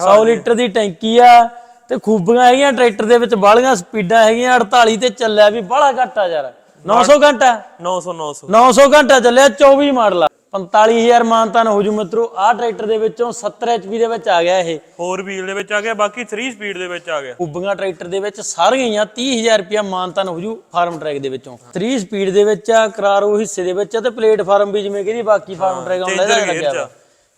100 litre ਦੀ ਟੈਂਕੀ ਆ ਤੇ ਖੂਬੀਆਂ ਹੈਗੀਆਂ ਟਰੈਕਟਰ ਦੇ ਵਿੱਚ ਬਾਲੀਆਂ ਸਪੀਡਾਂ ਹੈਗੀਆਂ 48 ਤੇ ਚੱਲਿਆ ਵੀ ਬਾਹਲਾ ਘੱਟ ਆ ਯਾਰ। 900 ਘੰਟਾ? 900 900 900 ਘੰਟਾ ਚੱਲਿਆ 24 ਮਾਡਲ ਆ। 45000 ਮਾਨਤਾਨ ਹੋ ਜੂ ਮਿੱਤਰੋ ਆਹ ਟਰੈਕਟਰ ਦੇ ਵਿੱਚੋਂ 70 HP ਦੇ ਵਿੱਚ ਆ ਗਿਆ ਇਹ। 4 ਵੀਲ ਦੇ ਵਿੱਚ ਆ ਗਿਆ ਬਾਕੀ 3 ਸਪੀਡ ਦੇ ਵਿੱਚ ਆ ਗਿਆ। ਖੂਬੀਆਂ ਟਰੈਕਟਰ ਦੇ ਵਿੱਚ ਸਾਰੀਆਂ ਹੀ ਆ 30000 ਰੁਪਇਆ ਮਾਨਤਾਨ ਹੋ ਜੂ ਫਾਰਮ ਟਰੈਕ ਦੇ ਵਿੱਚੋਂ। 3 ਸਪੀਡ ਦੇ ਵਿੱਚ ਆ ਕਰਾਰੋ ਹਿੱਸੇ ਦੇ ਵਿੱਚ ਆ ਤੇ ਪਲੇਟਫਾਰਮ ਵੀ ਜਿਵੇਂ ਕਿ ਨਹੀਂ ਬਾਕੀ ਫਾਰਮ ਟਰੈਕ ਆਉਂਦਾ ਇਹਦਾ ਲੱਗਿਆ ਆ।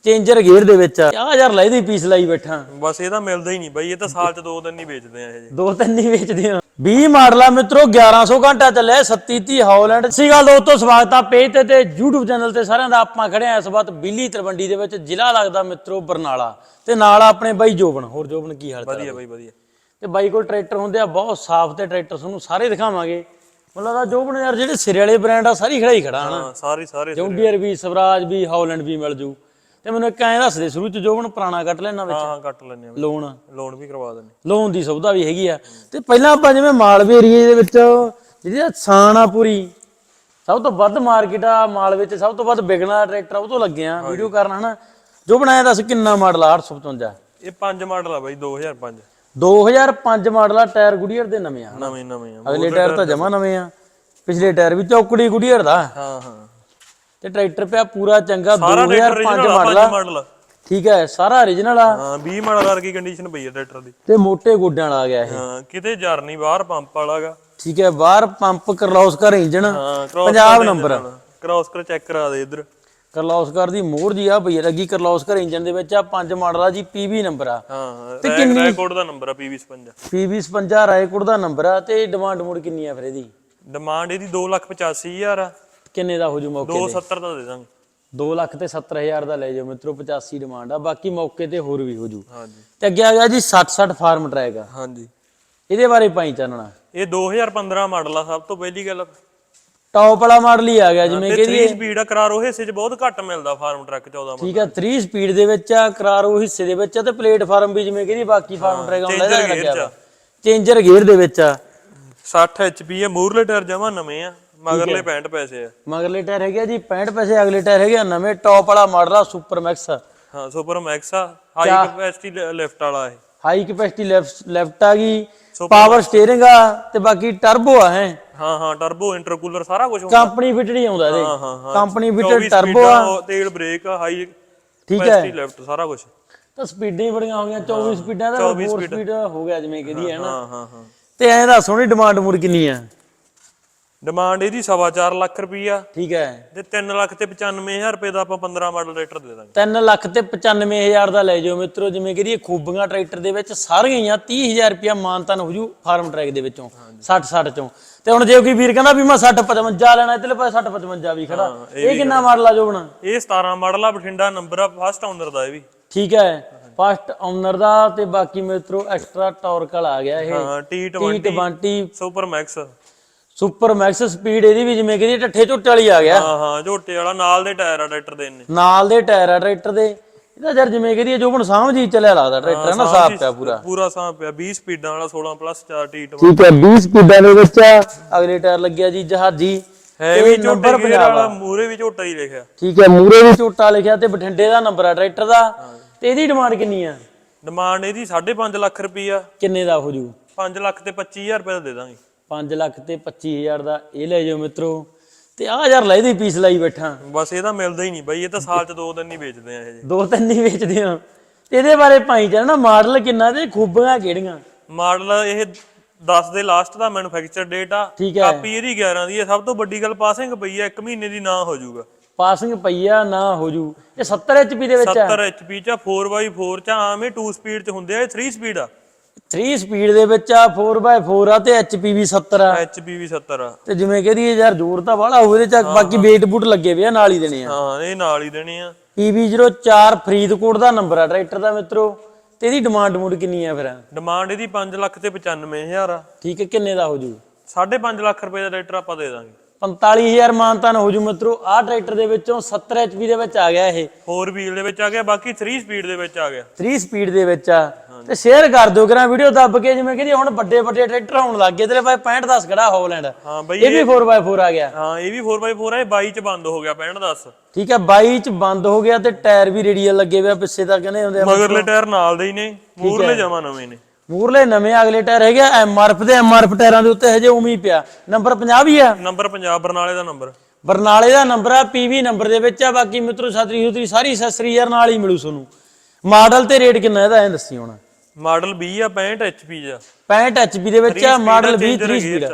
ਚੇਂਜਰ ਗੇਅਰ ਦੇ ਵਿੱਚ। ਆ ਆਹ ਯਾਰ ਲੈ ਇਹਦੀ ਪੀਸ ਲਾਈ ਬੈਠਾ। ਬਸ ਇਹਦਾ ਮਿਲਦਾ ਹੀ ਨਹੀਂ ਬਾਈ ਇਹ ਤਾਂ ਸਾਲ ਚ ਦੋ ਦਿਨ ਹੀ ਵੇਚਦੇ ਆ ਇਹ ਜੇ। ਦੋ ਤਿੰਨ ਹੀ ਵੇਚਦੇ ਆ। 20 ਮਾਡਲ ਆ ਮਿੱਤਰੋ 1100 ਘੰਟਾ ਚੱਲਿਆ 3730 ਹਾਲੈਂਡ। ਸਹੀ ਗੱਲ ਦੋਸਤੋ ਸਵਾਗਤ ਆ ਪੇਜ ਤੇ ਤੇ YouTube ਚੈਨਲ ਤੇ ਸਾਰਿਆਂ ਦਾ। ਆਪਾਂ ਖੜੇ ਆ ਇਸ ਵਕਤ ਬਿੱਲੀ ਤਲਵੰਡੀ ਦੇ ਵਿੱਚ ਜ਼ਿਲ੍ਹਾ ਲੱਗਦਾ ਮਿੱਤਰੋ ਬਰਨਾਲਾ। ਤੇ ਨਾਲ ਆਪਣੇ ਬਾਈ ਜੋਬਨ ਹੋਰ ਜੋਬਨ ਕੀ ਹਾਲ ਚਾਲ ਵਧੀਆ ਬਾਈ? ਵਧੀਆ। ਤੇ ਬਾਈ ਕੋਲ ਟਰੈਕਟਰ ਹੁੰਦੇ ਆ ਬਹੁਤ ਸਾਫ਼ ਤੇ ਟਰੈਕਟਰ ਤੁਹਾਨੂੰ ਸਾਰੇ ਦਿਖਾਵਾਂਗੇ। ਮਤਲਬ ਦਾ ਜੋਬਨ ਯਾਰ ਜਿਹੜੇ ਸਿਰੇ ਵਾਲੇ ਬ੍ਰਾਂਡ ਆ ਸਾਰੀ ਖੜਾ ਹੀ ਖੜਾ ਹਨਾ? ਹਾਂ ਸਾਰੇ ਸਾਰੇ ਜੌਂਡੀਅਰ ਵੀ ਸਵਰਾਜ ਵੀ ਹਾਲੈਂਡ ਵੀ ਮਿਲ ਜੂ। ਤੇ ਮੈਨੂੰ ਇੱਕ ਐਂ ਦੱਸ ਦੇ ਸ਼ੁਰੂ ਚ ਜੋਬਨ ਪੁਰਾਣਾ ਕੱਟ ਲੈਣਾ ਵਿੱਚ। ਹਾਂ ਕੱਟ ਲੈਣੇ ਆ ਲੋਨ। ਲੋਨ ਵੀ ਕਰਵਾ ਦਿੰਦੇ ਲੋਨ ਦੀ ਸੁਵਿਧਾ ਵੀ ਹੈਗੀ ਆ। ਤੇ ਪਹਿਲਾਂ ਆਪਾਂ ਜਿਵੇਂ ਮਾਲਵੇ ਏਰੀਏ ਦੇ ਵਿੱਚ ਜਿਹੜੀ ਸਾਨ ਆ ਪੂਰੀ ਸਭ ਤੋਂ ਵੱਧ ਮਾਰਕੀਟ ਆ ਮਾਲਵੇ ਚ ਸਭ ਤੋਂ ਵੱਧ ਵਿਕਣਾ ਟਰੈਕਟਰ ਉਹ ਤੋਂ ਲੱਗੇ ਆ। ਵੀਡੀਓ ਕਰਨ ਹਨਾ। ਜੋ ਬਣਾਇਆ ਦੱਸ ਕਿੰਨਾ ਮਾਡਲ ਆ 855 ਇਹ ਪੰਜ ਮਾਡਲ ਆ ਬਾਈ 2005 2005 ਮਾਡਲ ਆ ਟਾਇਰ ਗੁਡੀਅਰ ਦੇ ਨਵੇਂ ਆ ਨਵੇਂ ਨਵੇਂ ਆ। ਅਗਲੇ ਟਾਇਰ ਤਾਂ ਜਮਾ ਨਵੇਂ ਆ। ਪਿਛਲੇ ਟਾਇਰ ਵੀ ਚੌਕੜੀ ਗੁਡੀਅਰ ਦਾ। ਹਾਂ ਹਾਂ। ਤੇ ਟਰੈਕਟਰ ਪਿਆ ਪੂਰਾ ਚੰਗਾ ਸਾਰਾ ਟਰੈਕਟਰ 2005 original ਮਾਡਲ ਆ। ਠੀਕ ਹੈ ਸਾਰਾ origignal ਆ। ਹਾਂ 20 ਮਾਡਲ ਵਰਗੀ ਕੰਡੀਸ਼ਨ ਪਈ ਆ ਟਰੈਕਟਰ ਦੀ। ਤੇ ਮੋٹے ਗੋਡਿਆਂ ਵਾਲਾ ਆ ਗਿਆ ਇਹ। ਹਾਂ ਕਿਤੇ ਜਰ ਨਹੀਂ ਬਾਹਰ ਪੰਪ ਵਾਲਾਗਾ ਠੀਕ ਹੈ ਬਾਹਰ ਪੰਪ ਕਰਲੌਸਕਰ ਇੰਜਨ ਹਾਂ ਕ੍ਰਾਸ ਪੰਜਾਬ ਨੰਬਰ ਕ੍ਰਾਸ ਕਰ ਚੈੱਕ ਕਰਾ ਦੇ ਇੱਧਰ। ਕਰਲੌਸਕਰ ਦੀ ਮੋੜ ਜੀ ਆ ਭਈ ਲੱਗੀ ਕਰਲੌਸਕਰ ਇੰਜਨ ਦੇ ਵਿੱਚ ਆ ਪੰਜ ਮਾਡਲ ਆ ਜੀ ਪੀਵੀ ਨੰਬਰ ਆ। ਹਾਂ ਤੇ ਕਿੰਨੀ- ਰੈਕੋਰਡ ਦਾ ਨੰਬਰ ਆ PV55 ਪੀਵੀ 55 ਰਾਏਕੋਟ ਦਾ ਨੰਬਰ ਆ ਤੇ ਡਿਮਾਂਡ ਮੋੜ ਕਿੰਨੀ ਆ ਫਿਰ ਇਹਦੀ? ਡਿਮਾਂਡ ਇਹਦੀ 285000 ਆ। ਕਿੰਨੇ ਦਾ ਹੋ ਜੂ ਮੌਕੇ 270 ਦਾ ਦੇ ਦਾਂਗੇ। 2 ਲੱਖ ਤੇ 70000 ਦਾ ਲੈ ਜਾਓ ਮਿੱਤਰੋ 85 ਡਿਮਾਂਡ ਆ। ਬਾਕੀ ਮੌਕੇ ਤੇ ਹੋਰ ਵੀ ਹੋ ਜੂ ਹਾਂਜੀ। ਤੇ ਅੱਗੇ ਆ ਗਿਆ ਜੀ 60 60 ਫਾਰਮ ਟਰੈਕ ਆ। ਹਾਂਜੀ। ਇਹਦੇ ਬਾਰੇ ਪਾਈ ਚਾਨਣਾ। ਇਹ 2015 ਮਾਡਲ ਆ ਸਭ ਤੋਂ ਪਹਿਲੀ ਗੱਲ ਟੌਪ ਵਾਲਾ ਮਾਡਲ ਹੀ ਆ ਗਿਆ ਜਿਵੇਂ ਕਿ 3 ਸਪੀਡ ਆ ਕਰਾਰੋ ਹਿੱਸੇ 'ਚ ਬਹੁਤ ਘੱਟ ਮਿਲਦਾ ਫਾਰਮ ਟਰੱਕ 14 ਮਾਡਲ ਠੀਕ ਆ 3 ਸਪੀਡ ਦੇ ਵਿੱਚ ਆ ਕਰਾਰੋ ਹਿੱਸੇ ਦੇ ਵਿੱਚ ਆ ਤੇ ਪਲੇਟਫਾਰਮ ਵੀ ਜਿਵੇਂ ਕਿ ਬਾਕੀ ਫਾਰਮ ਟਰੈਕ ਆਉਂਦਾ ਇਹਦਾ ਲੱਗਿਆ ਚੇਂਜਰ ਗੇਅਰ ਦੇ ਵਿੱਚ ਆ। 60 HP ਆ ਮੂਰਲੇ ਟਾਇਰ ਜਮਾ ਨਵੇਂ ਆ। ਮਗਰਲੇ 65 ਪੈਸੇ ਆ। ਮਗਰਲੇ ਟਾਇਰ ਹੈਗੇ ਆ ਜੀ 65 ਪੈਸੇ ਅਗਲੇ ਟਾਇਰ ਹੈਗੇ ਆ ਨਵੇਂ ਟੌਪ ਵਾਲਾ ਮਾਡਲ ਆ ਸੁਪਰ ਮੈਕਸ ਹਾਂ ਸੁਪਰ ਮੈਕਸ ਆ। ਹਾਈ ਕੈਪੈਸਿਟੀ ਲਿਫਟ ਵਾਲਾ ਇਹ। ਹਾਈ ਕੈਪੈਸਿਟੀ ਲੈਫਟ ਆ ਗਈ ਪਾਵਰ ਸਟੀਅਰਿੰਗ ਆ। ਤੇ ਬਾਕੀ ਟਰਬੋ ਆ ਹੈ। ਹਾਂ ਹਾਂ ਟਰਬੋ ਇੰਟਰਕੂਲਰ ਸਾਰਾ ਕੁਝ ਹੁੰਦਾ। ਕੰਪਨੀ ਫਿਟਡ ਹੀ ਆਉਂਦਾ ਇਹਦੇ। ਹਾਂ ਹਾਂ ਹਾਂ। ਕੰਪਨੀ 24 ਫਿਟਡ ਟਰਬੋ ਆ। ਸਪੀਡਾਂ, ਤੇਲ ਬ੍ਰੇਕ ਹਾਈ ਠੀਕ ਹੈ। ਕੈਪੈਸਿਟੀ ਲਿਫਟ ਸਾਰਾ ਕੁਝ ਤਾਂ ਸਪੀਡਾਂ ਹੀ ਬੜੀਆਂ ਹੋ ਗਈਆਂ 24 ਸਪੀਡਾਂ ਦਾ 4 ਸਪੀਡ ਹੋ ਗਿਆ ਜਿਵੇਂ ਕਹਦੀ ਹੈ ਨਾ। ਹਾਂ ਹਾਂ ਹਾਂ। ਤੇ ਐਂ ਦੱਸ ਸੋਹਣੀ ਡਿਮਾਂਡ ਮੂਰ ਕਿੰਨੀ ਆ? ਡਿਮਾਂਡ ਇਹਦੀ 4.5 ਲੱਖ ਰੁਪਈਆ। ਠੀਕ ਹੈ। ਤੇ 3 ਲੱਖ ਤੇ 95000 ਰੁਪਏ ਦਾ ਆਪਾਂ 15 ਮਾਡਲ ਟਰੈਕਟਰ ਦੇ ਦਾਂਗੇ। 3 ਲੱਖ ਤੇ 95000 ਦਾ ਲੈ ਜਾਓ ਮਿੱਤਰੋ ਜਿਵੇਂ ਕਿ ਇਹ ਖੂਬੀਆਂ ਟਰੈਕਟਰ ਦੇ ਵਿੱਚ ਸਾਰੀਆਂ ਹੀ ਆ 30000 ਰੁਪਿਆ ਮਾਨਤਨ ਹੋ ਜੂ ਫਾਰਮ ਟਰੈਕ ਦੇ ਵਿੱਚੋਂ 60 60 ਚੋਂ। ਤੇ ਹੁਣ ਜੇ ਕੋਈ ਵੀਰ ਕਹਿੰਦਾ ਵੀ ਮੈਂ 60 55 ਲੈਣਾ ਇਤਲੇ ਪਾਸੇ 60 55 ਵੀ ਖੜਾ। ਇਹ ਕਿੰਨਾ ਮਾਡਲ ਆ ਜੋਬਣਾ ਇਹ 17 ਮਾਡਲ ਆ ਬਠਿੰਡਾ ਨੰਬਰ ਆ ਫਸਟ ਓਨਰ ਦਾ ਇਹ ਵੀ। ਠੀਕ ਹੈ ਫਸਟ ਓਨਰ ਦਾ ਤੇ ਬਾਕੀ ਮਿੱਤਰੋ ਐਕਸਟਰਾ ਟਾਰਕ ਵਾਲਾ ਆ ਗਿਆ ਇਹ। ਹਾਂ T20 T20 super max super max speed ਇਹਦੀ ਵੀ ਜਿਵੇਂ ਕਿ ਠੱਠੇ ਝੁੱਟੇ ਵਾਲੀ ਆ ਗਿਆ। ਹਾਂ ਹਾਂ ਝੋਟੇ ਵਾਲਾ ਨਾਲ ਦੇ ਟਾਇਰ ਆ ਟਰੈਕਟਰ ਦੇ ਇੰਨੇ। ਨਾਲ ਦੇ ਟਾਇਰ ਆ ਟਰੈਕਟਰ ਦੇ। ਇਹਦਾ ਯਾਰ ਜਿਵੇਂ ਕਿ ਜੋਬਨ ਸਾਹਮਣੇ ਜੀ ਚੱਲਿਆ ਲੱਗਦਾ ਟਰੈਕਟਰ ਹੈ ਨਾ ਸਾਫ਼ ਪਿਆ ਪੂਰਾ। ਪੂਰਾ ਸਾਂ ਪਿਆ 20 ਸਪੀਡਾਂ ਵਾਲਾ 16 ਪਲੱਸ 4 T20 ਠੀਕ ਹੈ 20 ਸਪੀਡਾਂ ਦੇ ਵਿੱਚ ਆ। ਅਗਲੇ ਟਾਇਰ ਲੱਗਿਆ ਜੀ ਜਹਾਜੀ। ਹੈ ਵੀ ਝੋਟੇ ਗੇਅਰ ਵਾਲਾ ਮੂਰੇ ਵੀ ਝੋਟਾ ਹੀ ਲਿਖਿਆ। ਠੀਕ ਹੈ ਮੂਰੇ ਵੀ ਝੋਟਾ ਲਿਖਿਆ ਤੇ ਬਠਿੰਡੇ ਦਾ ਨੰਬਰ ਆ ਟਰੈਕਟਰ ਦਾ। ਤੇ ਇਹਦੀ ਡਿਮਾਂਡ ਕਿੰਨੀ ਆ? ਡਿਮਾਂਡ ਇਹਦੀ 5.5 ਲੱਖ ਰੁਪਈਆ। ਕਿੰਨੇ ਦਾ ਹੋ ਜੂ? 5 ਲੱਖ ਤੇ 25000 ਰੁਪਏ ਦਾ ਦੇ ਦਾਂਗੇ। 5 ਲੱਖ ਤੇ 25000 ਦਾ ਇਹ ਲੈ ਜਾਓ ਮਿੱਤਰੋ। ਤੇ ਆ ਯਾਰ ਲੈ ਇਹਦੀ ਪੀਸ ਲਾਈ ਬੈਠਾ। ਬਸ ਇਹਦਾ ਮਿਲਦਾ ਹੀ ਨਹੀਂ ਬਾਈ ਇਹ ਤਾਂ ਸਾਲ ਚ ਦੋ ਦਿਨ ਹੀ ਵੇਚਦੇ ਆ ਇਹ ਜੇ ਦੋ ਤਿੰਨ ਹੀ ਵੇਚਦੇ ਆ। ਤੇ ਇਹਦੇ ਬਾਰੇ ਭਾਈ ਜਾਨ ਨਾ ਮਾਡਲ ਕਿੰਨਾ ਤੇ ਖੂਬੀਆਂ ਕਿਹੜੀਆਂ? ਮਾਡਲ ਇਹ 10 ਦੇ ਲਾਸਟ ਦਾ ਮੈਨੂਫੈਕਚਰ ਡੇਟ ਆ। ਠੀਕ ਹੈ। ਕਾਪੀ ਇਹਦੀ 11 ਦੀ ਹੈ ਸਭ ਤੋਂ ਵੱਡੀ ਗੱਲ ਪਾਸਿੰਗ ਪਈ ਆ 1 ਮਹੀਨੇ ਦੀ ਨਾ ਹੋ ਜਾਊਗਾ। ਪਾਸਿੰਗ ਪਈਆ ਨਾ ਹੋ ਜੂ। ਇਹ 70 ਐਚਪੀ ਦੇ ਵਿੱਚ ਆ। 70 HP ਚ ਆ, 4x4 ਚ ਆ, ਆਮ ਇਹ 2 ਸਪੀਡ ਚ ਹੁੰਦੇ ਆ ਇਹ 3 ਸਪੀਡ ਆ। 3 ਸਪੀਡ ਦੇ ਵਿੱਚ ਆ 4x4 ਆ ਤੇ ਵੀ 70 ਆ। HP ਵੀ 70 ਆ। ਤੇ ਜਿਵੇਂ ਕਹਦੀਏ ਯਾਰ ਜ਼ੋਰ ਤਾਂ ਬਾਹਲਾ ਹੋਵੇ ਚ ਬਾਕੀ ਵੇਟ ਬੂਟ ਲੱਗੇ ਵੇ ਆ ਨਾਲ ਹੀ ਦੇਣੇ ਆ। ਹਾਂ ਇਹ ਨਾਲ ਹੀ ਦੇਣੇ ਆ। PB04 ਫਰੀਦਕੋਟ ਦਾ ਨੰਬਰ ਆ ਟਰੈਕਟਰ ਦਾ ਮਿੱਤਰੋ। ਤੇ ਇਹਦੀ ਡਿਮਾਂਡ ਮੂਡ ਕਿੰਨੀ ਆ ਫਿਰ? ਡਿਮਾਂਡ ਇਹਦੀ 5 ਲੱਖ ਤੇ 95000 ਆ। ਠੀਕ ਹੈ ਕਿੰਨੇ ਦਾ ਹੋ ਜੂ 5.5 ਲੱਖ ਰੁਪਏ ਦਾ ਟਰੈਕਟਰ ਆਪਾਂ ਦੇ ਦਾਂਗੇ। 45000 ਮਾਨਤਾਨ ਹੋ ਜੂ ਮਿੱਤਰੋ। ਆਹ ਟਰੈਕਟਰ ਦੇ ਵਿੱਚੋਂ 70 ਐਚਪੀ ਦੇ ਵਿੱਚ ਆ ਗਿਆ ਇਹ। 4 ਵੀਲ ਦੇ ਵਿੱਚ ਆ ਗਿਆ ਬਾਕੀ 3 ਸਪੀਡ ਦੇ ਵਿੱਚ ਆ ਗਿਆ। 3 ਸਪੀਡ ਦੇ ਵਿੱਚ ਆ। ਤੇ ਸ਼ੇਅਰ ਕਰ ਦਿਓ ਕਰਾਂ ਵੀਡੀਓ ਦੱਬ ਕੇ ਜਿਵੇਂ ਕਹਿੰਦੀ ਹੁਣ ਵੱਡੇ ਵੱਡੇ ਟਰੈਕਟਰ ਆਉਣ ਲੱਗ ਗਏ ਤੇਰੇ ਭਾਈ 65 10 ਖੜਾ ਹੋਲੈਂਡ ਹਾਂ ਬਈ ਇਹ ਵੀ 4x4 ਆ ਗਿਆ। ਹਾਂ ਇਹ ਵੀ 4x4 ਹੈ 22 ਚ ਬੰਦ ਹੋ ਗਿਆ 65 10 ਠੀਕ ਹੈ 22 ਚ ਬੰਦ ਹੋ ਗਿਆ ਤੇ ਟਾਇਰ ਵੀ ਰੇਡੀਅਲ ਲੱਗੇ ਹੋਏ ਆ ਪਿੱਛੇ ਤਾਂ ਕਹਿੰਦੇ ਹੁੰਦੇ ਆ ਮਗਰਲੇ ਟਾਇਰ ਨਾਲ ਦੇ ਹੀ ਨੇ ਮੂਰਲੇ ਜਮਾ ਨਵੇਂ ਨੇ। ਮੂਰਲੇ ਨਵੇਂ ਅਗਲੇ ਟਾਇਰ ਹੈਗੇ ਐਮਆਰਐਫ ਦੇ ਐਮਆਰਐਫ ਟਾਇਰਾਂ ਦੇ ਉੱਤੇ ਹਜੇ ਹੀ ਪਿਆ। ਨੰਬਰ 50 ਵੀ ਆ? ਨੰਬਰ ਪੰਜਾਬ ਬਰਨਾਲੇ ਦਾ ਨੰਬਰ। ਬਰਨਾਲੇ ਦਾ ਨੰਬਰ ਆ ਪੀਵੀ ਨੰਬਰ ਦੇ ਵਿੱਚ ਆ ਬਾਕੀ ਮਿੱਤਰੋ ਛਤਰੀ ਹੁਤਰੀ ਸਾਰੀ ਅਸੈਸਰੀ ਯਾਰ ਨਾਲ ਹੀ ਮਿਲੂ ਤੁਹਾਨੂੰ। ਮਾਡਲ ਤੇ ਰੇਟ ਕਿੰਨਾ ਇਹਦਾ ਐਂ ਦੱਸੀ ਹੁਣ। ਮਾਡਲ 20 ਆ 65 HP ਜਾ 65 HP ਦੇ ਵਿੱਚ ਆ ਮਾਡਲ 20 3 ਸਪੀਡ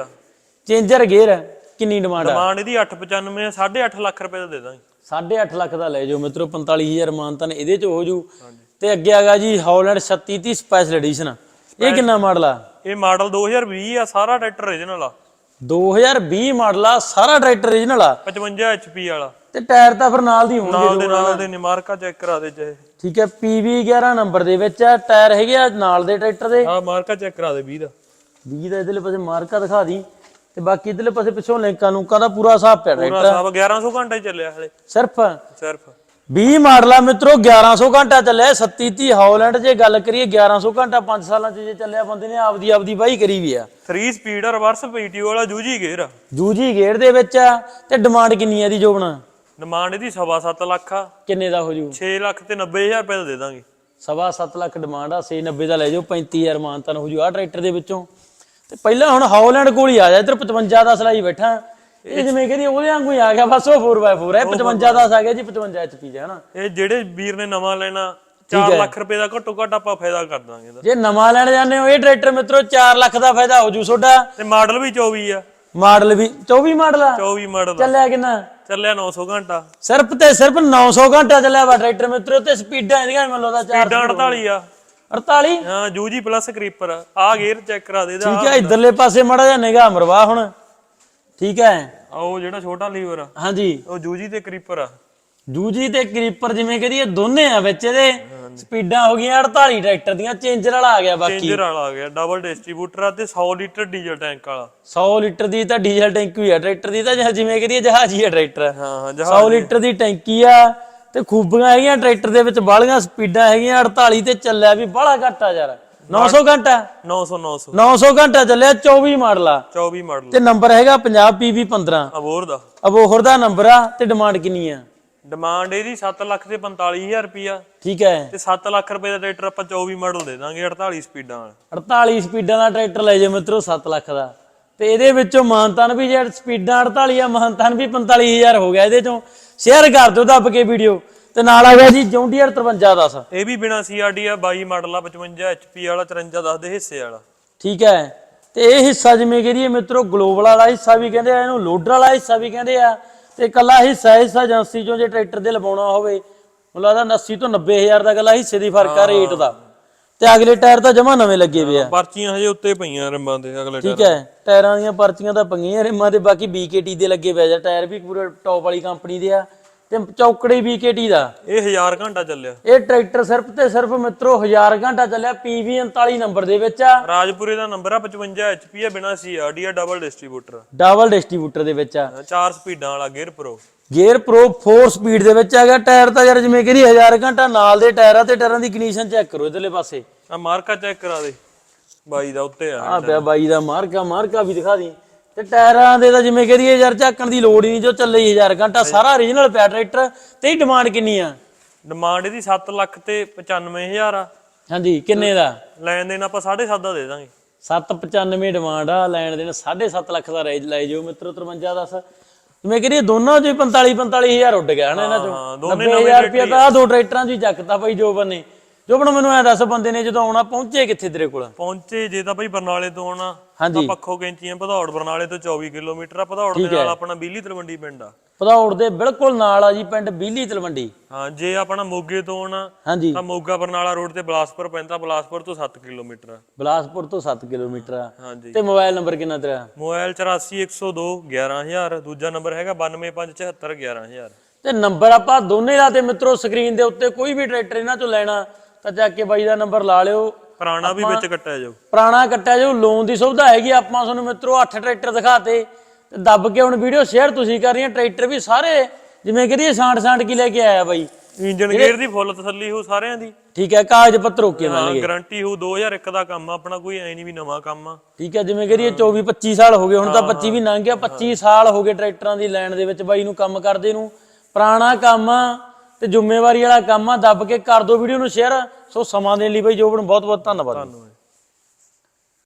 ਚੇਂਜਰ ਗੇਅਰ ਕਿੰਨੀ ਡਿਮਾਂਡ ਆ? ਡਿਮਾਂਡ ਇਹਦੀ 895 ਆ 8.5 ਲੱਖ ਰੁਪਏ ਦਾ ਦੇ ਦਾਂਗੇ। 8.5 ਲੱਖ ਦਾ ਲੈ ਜਾਓ ਮਿੱਤਰੋ 45000 ਮਾਨਤਨ ਇਹਦੇ ਚ ਹੋ ਜੂ। ਤੇ ਅੱਗੇ ਆਗਾ ਜੀ ਹਾਲੈਂਡ 3630 ਸਪੈਸ਼ਲ ਐਡੀਸ਼ਨ ਇਹ ਕਿੰਨਾ ਮਾਡਲ ਆ? ਇਹ ਮਾਡਲ 2020 ਆ ਸਾਰਾ ਟਰੈਕਟਰ ਓਰੀਜਨਲ ਆ। 2020 ਮਾਡਲ ਆ ਸਾਰਾ ਟਰੈਕਟਰ ਓਰੀਜਨਲ ਆ। 55 HP ਵਾਲਾ। ਤੇ ਟਾਇਰ ਤਾਂ ਫਿਰ ਨਾਲ ਦੀ ਹੋਣਗੇ ਨਾਲ ਦੇ ਨਾਲ ਦੇ ਨਿਮਾਰਕਾ ਚੈੱਕ ਕਰਾ ਦੇ ਚਾਹੇ ਠੀਕ ਹੈ PV 11 ਨੰਬਰ ਦੇ ਵਿੱਚ ਆ ਟਾਇਰ ਹੈਗੇ ਆ ਨਾਲ ਦੇ ਟਰੈਕਟਰ ਦੇ। ਆ ਮਾਰਕਾ ਚੈੱਕ ਕਰਾ ਦੇ 20 ਦਾ 20 ਦਾ ਇਧਰਲੇ ਪਾਸੇ ਮਾਰਕਾ ਦਿਖਾ ਦੀ। ਤੇ ਬਾਕੀ ਇਧਰਲੇ ਪਾਸੇ ਪਿੱਛੋਂ ਲਿੰਕਾਂ ਲੂੰਕਾਂ ਦਾ ਪੂਰਾ ਹਿਸਾਬ ਪਿਆ ਪੂਰਾ ਟਰੈਕਟਰ? ਸਭ 1100 ਘੰਟਾ ਹੀ ਚੱਲਿਆ ਹਲੇ। ਸਿਰਫ? ਸਿਰਫ। 20 ਮਾਡਲ ਆ ਮਿੱਤਰੋ 1100 ਘੰਟਾ ਚੱਲਿਆ। 3730 ਹਾਲੈਂਡ ਜੇ ਗੱਲ ਕਰੀਏ 1100 ਘੰਟਾ 5 ਸਾਲਾਂ ਚ ਜੇ ਚੱਲਿਆ ਬੰਦੇ ਨੇ ਆਪਦੀ ਆਪਦੀ ਵਾਹੀ ਕਰੀ ਵੀ ਆ। 3 ਸਪੀਡ ਰਿਵਰਸ ਪੀਟੀਓ ਵਾਲਾ ਜੂਜੀ ਗੇਅਰ ਜੂਜੀ ਗੇੜ ਦੇ ਵਿੱਚ ਆ। ਤੇ ਡਿਮਾਂਡ ਕਿੰਨੀ ਆ ਦੀ ਜੋਬਣਾ ਡਿਮਾਂਡ ਇਹਦੀ ਸਵਾ ਲੱਖ ਆ। ਕਿੰਨੇ ਦਾ ਹੋ ਜੂ? 6 ਲੱਖ ਤੇ 90000 ਰੁਪਏ ਦਾ ਦੇ ਦਾਂਗੇ। ਸਵਾ 7 ਲੱਖ ਡਿਮਾਂਡ ਆ 690 ਦਾ ਲੈ ਜਾਓ 35000 ਮਾਨਤਨ ਹੋ ਜੂ ਆ ਟਰੈਕਟਰ ਦੇ ਵਿੱਚੋਂ। ਤੇ ਪਹਿਲਾਂ ਹੁਣ ਹਾਲੈਂਡ ਕੋਲ ਹੀ ਆ ਜਾ ਇੱਧਰ 55 ਦਾ ਸਲਾਈ ਬੈਠਾ। ਇਹ ਜਿਵੇਂ ਕਹਿੰਦੀ ਉਹਦੇ ਵਾਂਗੂ ਹੀ ਆ ਗਿਆ ਬਸ ਉਹ 4x4 ਹੈ 55 ਦਾ ਆ ਗਿਆ ਜੀ 55 HP ਦਾ ਹਨਾ? ਇਹ ਜਿਹੜੇ ਵੀਰ ਨੇ ਨਵਾਂ ਲੈਣਾ 4 ਲੱਖ ਰੁਪਏ ਦਾ ਘੱਟੋ ਘੱਟ ਆਪਾਂ ਫਾਇਦਾ ਕਰ ਦਾਂਗੇ ਜੇ ਨਵਾਂ ਲੈਣ ਜਾਂਦੇ ਹੋ ਇਹ ਟਰੈਕਟਰ ਮਿੱਤਰੋ 4 ਲੱਖ ਦਾ ਫਾਇਦਾ ਹੋ ਜੂ ਤੁਹਾਡਾ। ਤੇ ਮਾਡਲ ਵੀ 24 ਆ। ਮਾਡਲ ਵੀ 24 ਮਾਡਲ ਆ? 24 ਮਾਡਲ ਚੱਲਿਆ ਕਿੰਨਾ? ਚੱਲਿਆ 900 ਘੰਟਾ। ਸਿਰਫ ਤੇ ਸਿਰਫ 900 ਘੰਟਾ ਚੱਲਿਆ ਵਾ ਟਰੈਕਟਰ ਮਿੱਤਰੋ ਤੇ ਸਪੀਡਾਂ ਇਹਦੀਆਂ ਮੈਨੂੰ ਲੱਗਦਾ 4 ਡਾ 48 ਆ। 48 ਹਾਂ ਜੂਜੀ ਪਲੱਸ ਕਰੀਪਰ ਆ। ਗੇਅਰ ਚੈੱਕ ਕਰਾ ਦੇ ਇਹਦਾ ਠੀਕ ਹੈ ਇਧਰਲੇ ਪਾਸੇ ਮੜਾ ਜਾ ਨਿਗਾਹ ਮਰਵਾ ਹੁਣ। ਠੀਕ ਹੈ। ਉਹ ਜਿਹੜਾ ਛੋਟਾ ਲੀਵਰ ਆ। ਹਾਂਜੀ। ਉਹ ਜੂਜੀ ਤੇ ਕਰੀਪਰ ਆ। ਜੂਜੀ ਤੇ ਕਰੀਪਰ ਜਿਵੇਂ ਕਹਦੀ ਇਹ ਦੋਨੇ ਆ ਵਿੱਚ ਇਹਦੇ। ਸਪੀਡਾਂ ਹੋ ਗਈਆਂ 48 ਟਰੈਕਟਰ ਦੀਆਂ ਚੇਂਜਰ ਵਾਲਾ ਆ ਗਿਆ ਬਾਕੀ। ਚੇਂਜਰ ਵਾਲਾ ਆ ਗਿਆ ਡਬਲ ਡਿਸਟ੍ਰੀਬਿਊਟਰ ਆ ਤੇ 100 ਲੀਟਰ ਡੀਜ਼ਲ ਟੈਂਕ ਵਾਲਾ। 100 ਲੀਟਰ ਦੀ ਤਾਂ ਡੀਜ਼ਲ ਟੈਂਕੀ ਆ ਟਰੈਕਟਰ ਦੀ ਤਾਂ ਜਿਵੇਂ- ਕਹਦੀ ਜਹਾਜ਼ੀ ਆ ਟਰੈਕਟਰ। ਹਾਂ ਹਾਂ 100 ਲੀਟਰ ਦੀ ਟੈਂਕੀ ਆ ਤੇ ਖੂਬੀਆਂ ਹੈਗੀਆਂ ਟਰੈਕਟਰ ਦੇ ਵਿੱਚ ਬਾਲੀਆਂ ਸਪੀਡਾਂ ਹੈਗੀਆਂ 48 ਤੇ ਚੱਲਿਆ ਵੀ ਬਾਹਲਾ ਘੱਟ ਆ ਯਾਰ 900 ਘੰਟਾ? 900 900 900 ਘੰਟਾ ਚੱਲਿਆ 24 ਮਾਡਲ ਆ। 24 ਮਾਡਲ। ਤੇ ਨੰਬਰ ਹੈਗਾ 50 PV 15 ਅਬੋਰ ਦਾ। ਅਬੋਹਰ ਦਾ ਨੰਬਰ ਆ ਤੇ ਡਿਮਾਂਡ ਕਿੰਨੀ ਆ? ਡਿਮਾਂਡ ਇਹਦੀ 7 ਲੱਖ ਤੇ 45000 ਰੁਪਿਆ ਠੀਕ ਹੈ। ਤੇ 7 ਲੱਖ ਰੁਪਏ ਦਾ ਟਰੈਕਟਰ ਆਪਾਂ 24 ਮਾਡਲ ਦੇ ਦਾਂਗੇ 48 ਸਪੀਡਾਂ ਵਾਲਾ 48 ਸਪੀਡਾਂ ਦਾ ਟਰੈਕਟਰ ਲੈ ਜਾਓ ਮਿੱਤਰੋ 7 ਲੱਖ ਦਾ। ਤੇ ਇਹਦੇ ਵਿੱਚੋਂ ਮਾਨਤਾਨ ਵੀ ਜੇ ਸਪੀਡਾਂ 48 ਆ ਮਾਨਤਾਨ ਵੀ 45000 ਹੋ ਗਿਆ। ਇਹਦੇ ਚੋਂ ਸ਼ੇਅਰ ਕਰ ਦਿਓ ਦੱਬ ਕੇ ਵੀਡੀਓ ਤੇ ਨਾਲ ਆ ਗਿਆ ਜੀ ਜੌਂਡੀਅਰ 5310 ਇਹ ਵੀ ਬਿਨਾ ਸੀਆਰਡੀ ਆ 22 ਮਾਡਲ ਆ 55 ਐਚਪੀ ਵਾਲਾ 53 10 ਦੇ ਹਿੱਸੇ ਵਾਲਾ। ਠੀਕ ਹੈ। ਤੇ ਇਹ ਹਿੱਸਾ ਜਿਵੇਂ ਕਰੀਏ ਮਿੱਤਰੋ ਗਲੋਬਲ ਵਾਲਾ ਹਿੱਸਾ ਵੀ ਕਹਿੰਦੇ ਆ ਇਹਨੂੰ ਲੋਡਰ ਵਾਲਾ ਹਿੱਸਾ ਵੀ ਕਹਿੰਦੇ ਆ। ਤੇ ਇਕੱਲਾ ਹਿੱਸਾ ਹਿੱਸਾ ਏਜੰਸੀ ਚੋਂ ਜੇ ਟਰੈਕਟਰ ਦੇ ਲਵਾਉਣਾ ਹੋਵੇ ਮੈਨੂੰ ਲੱਗਦਾ 80 ਤੋਂ 90000 ਦਾ ਇਕੱਲਾ ਹਿੱਸੇ ਦੀ ਫ਼ਰਕ ਆ ਰੇਟ ਦਾ। ਤੇ ਅਗਲੇ ਟਾਇਰ ਤਾਂ ਜਮਾ ਨਵੇਂ ਲੱਗੇ ਵੇ ਆ। ਪਰਚੀਆਂ ਹਜੇ ਉੱਤੇ ਪਈਆਂ ਰਿੰਬਾਂ ਦੇ ਅਗਲੇ ਠੀਕ ਹੈ ਟਾਇਰਾਂ ਦੀਆਂ ਪਰਚੀਆਂ ਤਾਂ ਪੰਗੀਆਂ ਰਿਮਾਂ ਤੇ ਬਾਕੀ BKT ਦੇ ਲੱਗੇ ਪਏ ਆ। ਟਾਇਰ ਵੀ ਪੂਰੇ ਟੌਪ ਵਾਲੀ ਕੰਪਨੀ ਦੇ ਆ। ਤੇ ਚੌਕੜੇ BKT ਦਾ? ਇਹ 1000 ਘੰਟਾ ਚੱਲਿਆ। ਇਹ ਟਰੈਕਟਰ ਸਿਰਫ ਤੇ ਸਿਰਫ ਮਿੱਤਰੋ 1000 ਘੰਟਾ ਚੱਲਿਆ PV 39 ਨੰਬਰ ਦੇ ਵਿੱਚ ਆ। ਰਾਜਪੁਰੇ ਦਾ ਨੰਬਰ ਆ 55 ਐਚਪੀ ਆ ਬਿਨਾ ਸੀਆਰਡੀ ਆ ਡਬਲ ਡਿਸਟ੍ਰੀਬਿਊਟਰ ਡਬਲ ਡਿਸਟ੍ਰੀਬਿਊਟਰ ਦੇ ਵਿੱਚ ਆ। ਚਾਰ ਸਪੀਡਾਂ ਵਾਲਾ gear pro gear pro 4 speed ਦੇ ਵਿੱਚ ਹੈਗਾ। ਟਾਇਰ ਤਾਂ ਯਾਰ ਜਿਵੇਂ ਕਹਿੰਦੀ 1000 ਘੰਟਾ ਨਾਲ ਦੇ ਟਾਇਰਾਂ ਤੇ ਟਾਇਰਾਂ ਦੀ ਕੰਡੀਸ਼ਨ ਚੈੱਕ ਕਰੋ ਇਧਰਲੇ ਪਾਸੇ। ਆ ਮਾਰਕਾ ਚੈੱਕ ਕਰਾ ਦੇ। ਬਾਈ ਦਾ ਉੱਤੇ ਆ। ਆ ਪਿਆ ਬਾਈ ਦਾ ਮਾਰਕਾ ਮਾਰਕਾ ਵੀ ਦਿਖਾ ਦੀ। ਤੇ ਟਾਇਰਾਂ ਦੇ ਤਾਂ ਜਿਵੇਂ ਕਹਦੀਏ ਯਾਰ ਝਾਕਣ ਦੀ ਲੋੜ ਹੀ ਨਹੀਂ ਜੋ ਚੱਲੇ ਹੀ 1000 ਘੰਟਾ ਸਾਰਾ origignal ਪਿਆ ਟਰੈਕਟਰ ਤੇ ਡਿਮਾਂਡ ਕਿੰਨੀ ਆ? ਡਿਮਾਂਡ ਇਹਦੀ 7 ਲੱਖ ਤੇ 95000 ਆ। ਹਾਂਜੀ ਕਿੰਨੇ ਦਾ? ਲੈਣ ਦੇਣ ਆਪਾਂ 7.5 ਦਾ ਦੇ ਦਾਂਗੇ। 795 ਡਿਮਾਂਡ ਆ ਲੈਣ ਦੇਣ 7.5 ਲੱਖ ਦਾ ਰੇਜ ਲੈ ਜਾਓ ਮਿੱਤਰੋ 53 ਦੱਸ। ਜਿਵੇਂ ਕਰੀਏ ਦੋਨਾਂ ਚੋਂ 45 45000 ਉੱਡ ਗਿਆ ਹਨਾ ਇਹਨਾਂ ਚੋਂ। ਹਾਂ, ਦੋਨੇ 90000 ਰੁਪਏ ਤਾਂ ਆਹ ਦੋ ਟਰੈਕਟਰਾਂ ਹੀ ਚੱਕਤਾ ਭਾਈ ਜੋਬਨ ਨੇ ਜੋਬਨ ਮੈਨੂੰ ਐ ਦੱਸ ਬੰਦੇ ਨੇ ਜਦੋਂ ਆਉਣਾ ਪਹੁੰਚੇ ਕਿੱਥੇ ਤੇਰੇ ਕੋਲ? ਪਹੁੰਚੇ ਜੇ ਤਾਂ ਬਈ ਬਰਨਾਲੇ ਤੋਂ ਆਉਣਾ। ਹਾਂਜੀ। ਪੱਖੋ ਕੈਂਚੀਆਂ ਭਦੌੜ ਬਰਨਾਲੇ ਤੋਂ 24 ਕਿਲੋਮੀਟਰ ਆ ਭਦੌੜ ਦੇ ਨਾਲ ਆਪਣਾ ਬੀਲੀ ਤਲਵੰਡੀ ਪਿੰਡ ਆ। ਭਦੌੜ ਦੇ ਬਿਲਕੁਲ ਨਾਲ ਆ ਜੀ ਪਿੰਡ ਬੀਲੀ ਤਲਵੰਡੀ। ਹਾਂ ਜੇ ਆਪਣਾ ਮੋਗੇ ਤੋਂ ਹਾਂਜੀ। ਤਾਂ ਮੋਗਾ ਬਰਨਾਲਾ ਰੋਡ ਤੇ ਬਲਾਸਪੁਰ ਪੈਂਦਾ ਬਲਾਸਪੁਰ ਤੋਂ 7 ਕਿਲੋਮੀਟਰ ਆ। ਬਲਾਸਪੁਰ ਤੋਂ 7 ਕਿਲੋਮੀਟਰ ਆ। ਹਾਂਜੀ। ਤੇ ਮੋਬਾਈਲ ਨੰਬਰ ਕਿੰਨਾ ਤੇਰਾ? ਮੋਬਾਈਲ 84102 11000 ਦੂਜਾ ਨੰਬਰ ਹੈਗਾ 92574 11000 ਤੇ ਨੰਬਰ ਆਪਾਂ ਦੋਨੇ ਦਾ ਤੇ ਮਿੱਤਰੋ ਸਕਰੀਨ ਦੇ ਉੱਤੇ ਕੋਈ ਵੀ ਟਰੈਕਟਰ ਇਹਨਾਂ ਚੋਂ ਲੈਣਾ ਤਾਂ ਚੱਕ ਕੇ ਬਾਈ ਦਾ ਨੰਬਰ ਲਾ ਲਿਓ। ਪੁਰਾਣਾ ਵੀ ਵਿੱਚ ਕੱਟਿਆ ਜਾਓ ਪੁਰਾਣਾ ਕੱਟਿਆ ਜੋ ਲੋਨ ਦੀ ਸੁਵਿਧਾ ਹੈਗੀ ਆਪਾਂ ਤੁਹਾਨੂੰ ਮਿੱਤਰੋ 8 ਟਰੈਕਟਰ ਦਿਖਾਤੇ। ਤੇ ਦੱਬ ਕੇ ਹੁਣ ਵੀਡੀਓ ਸ਼ੇਅਰ ਤੁਸੀਂ ਕਰ ਰਹੀਆਂ। ਟਰੈਕਟਰ ਵੀ ਸਾਰੇ ਜਿਵੇਂ ਕਰੀਏ ਸਾਂਡ ਸਾਂਡ ਕੀ ਲੈ ਕੇ ਆਇਆ ਬਾਈ? ਇੰਜਨ ਗੇਅਰ ਦੀ ਫੁੱਲ ਤਸੱਲੀ ਹੋ ਸਾਰਿਆਂ ਦੀ। ਠੀਕ ਹੈ ਕਾਗਜ਼ ਪੱਤਰ ਓਕੇ ਮਿਲਣਗੇ ਗਾਰੰਟੀ ਹੋ 2001 ਦਾ ਕੰਮ ਆ ਆਪਣਾ ਕੋਈ ਐ ਨਹੀਂ ਵੀ ਨਵਾਂ ਕੰਮ ਆ। ਠੀਕ ਹੈ ਜਿਵੇਂ ਕਰੀਏ 24 25 ਸਾਲ ਹੋ ਗਏ ਹੁਣ ਤਾਂ 25 ਵੀ ਲੰਘ ਗਿਆ। 25 ਸਾਲ ਹੋ ਗਏ ਟਰੈਕਟਰਾਂ ਦੀ ਲਾਈਨ ਦੇ ਵਿੱਚ ਬਾਈ ਨੂੰ ਕੰਮ ਕਰਦੇ ਨੂੰ। ਪੁਰਾਣਾ ਕੰਮ ਆ ਤੇ ਜ਼ਿੰਮੇਵਾਰੀ ਵਾਲਾ ਕੰਮ ਆ। ਦੱਬ ਕੇ ਕਰ ਦਿਓ ਵੀਡੀਓ ਨੂੰ ਸ਼ੇਅਰ ਸੋ ਸਮਾਂ ਦੇਣ ਲਈ ਬਾਈ ਜੋਬਨ ਬਹੁਤ ਬਹੁਤ ਧੰਨਵਾਦ ਧੰਨਵਾਦ